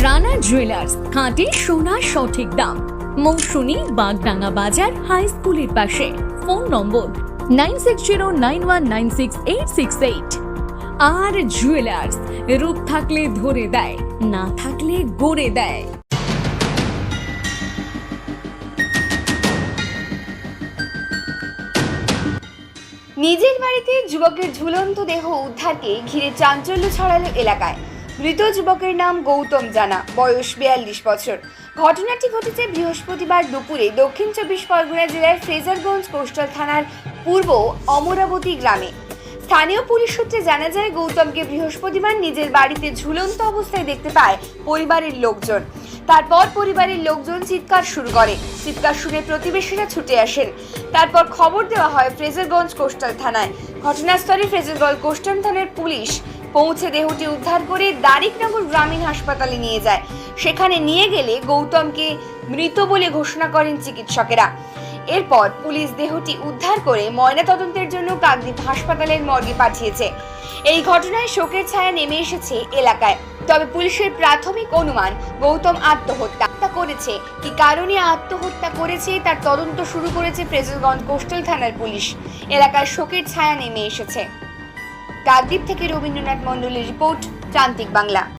Rana jewellers খাঁটি সোনার সঠিক দাম। মৌসুমী বাগডাঙ্গা বাজার হাই স্কুলের পাশে। Phone number nine six zero nine one nine six eight six eight. আর জুয়েলার্স রূপ থাকলে ধরে দেয়, না থাকলে গড়ে দেয়। নিজের বাড়িতে যুবকের ঝুলন্ত দেহ উদ্ধারকে ঘিরে চাঞ্চল্য ছড়ালো এলাকায়। মৃত যুবকের নাম গৌতম জানা, বয়স বিয়াল্লিশ বছর। ঘটনাটি ঘটেছে বৃহস্পতিবার দুপুরে দক্ষিণ চব্বিশ পরগনা জেলার ফ্রেজারগঞ্জ কোস্টাল থানার পূর্ব অমরাবতী গ্রামে। স্থানীয় পুলিশ সূত্রে জানা যায়, গৌতমকে বৃহস্পতিবার নিজের বাড়িতে ঝুলন্ত অবস্থায় দেখতে পায় পরিবারের লোকজন। তারপর পরিবারের লোকজন চিৎকার শুরু করে। চিৎকার শুনে প্রতিবেশীরা ছুটে আসেন। তারপর খবর দেওয়া হয় ফ্রেজারগঞ্জ কোস্টাল থানায়। ঘটনাস্থলে ফ্রেজারগঞ্জ কোস্টাল থানার পুলিশ পৌঁছে দেহটি উদ্ধার করে দারিকনগর গ্রামীণ হাসপাতালে নিয়ে যায়। সেখানে নিয়ে গেলে গৌতমকে মৃত বলে ঘোষণা করেন চিকিৎসকেরা। এরপর পুলিশ দেহটি উদ্ধার করে ময়নাতদন্তের জন্য কাকদ্বীপ হাসপাতালের মর্গে পাঠিয়েছে। এই ঘটনায় শোকের ছায়া নেমে এসেছে এলাকায়। তবে পুলিশের প্রাথমিক অনুমান, গৌতম আত্মহত্যা হত্যা করেছে। কি কারণে আত্মহত্যা করেছে তার তদন্ত শুরু করেছে ফ্রেজলগঞ্জ কোস্টাল থানার পুলিশ। এলাকায় শোকের ছায়া নেমে এসেছে। কাকদ্বীপ থেকে রবীন্দ্রনাথ মণ্ডলের রিপোর্ট প্রান্তিক বাংলা।